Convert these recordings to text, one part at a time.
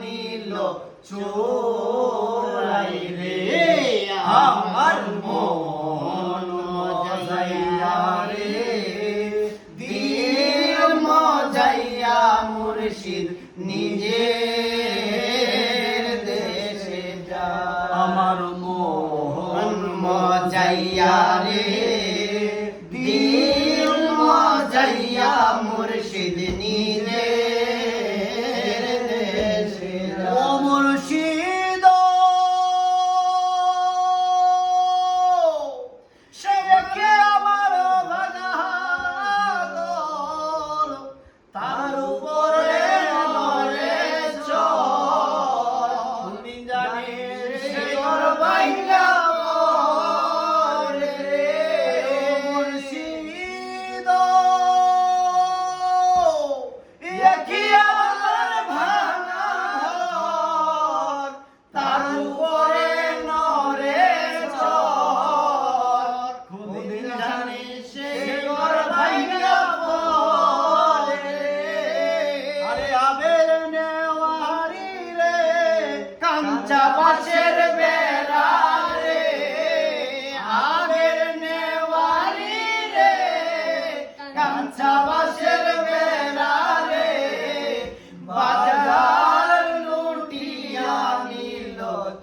নিল চোরাই রে। আমার মন মজাইয়া রে। দিল মজাইয়া মুর্শিদ নিজে দেশে যা আমার মন মজাইয়া রে।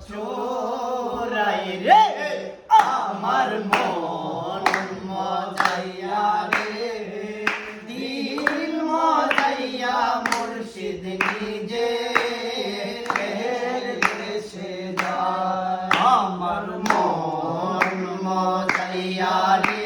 চোরাই রে আমার মন মজাইয়া রে। দিল মজাইয়া মুর্শিদ নিজে আমার মন মজাইয়া রে।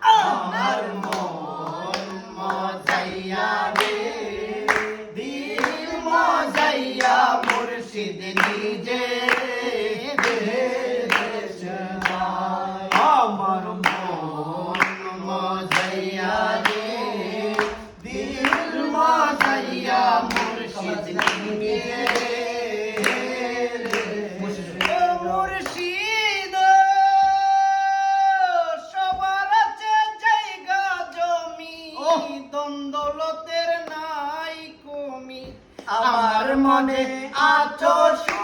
আমার মন মজাইয়া রে। দিল মজাইয়া মুর্শিদ নিজে। আমার মন মজাইয়া রে। দিল মজাইয়া মুর্শিদ নিজে। মনে আছো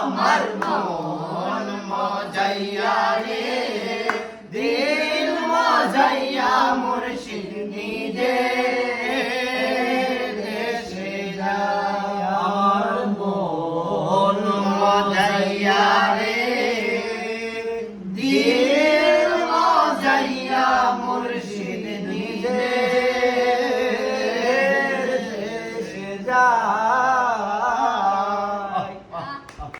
আমার মন মজাইয়া